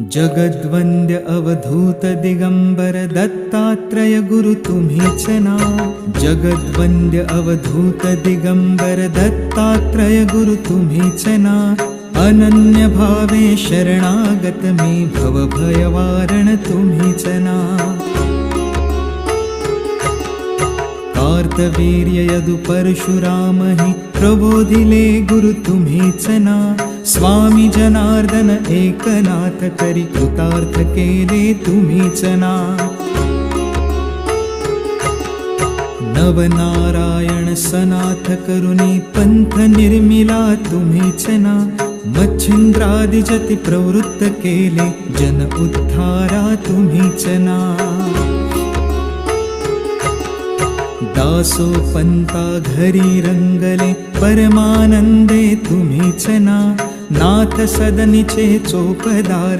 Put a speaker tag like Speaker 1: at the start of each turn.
Speaker 1: जगद्वन्द्य अवधूत दिगंबर दत्तात्रय गुरु तुम्हीच ना जगद्वन्द्य अवधूत दिगंबर दत्तात्रय गुरु तुम्हीच ना अनन्य भावे शरणागत मी भवभयवारण तुम्हीच ना कार्तवीर्य यदु परशुराम हि प्रबोधिले गुरु तुम्हीच ना स्वामी जनार्दन एकनाथ करी कृतार्थ केले तुम्हीच ना नवनारायण सनाथ करुणी पंथ निर्मिला तुम्हीच ना मच्छिंद्रादिजति प्रवृत्त केले जन उद्धारा तुम्हीच ना दासो पंता घरी रंगले परमानंदे तुम्हीच ना नाथ सदनीचे चोपदार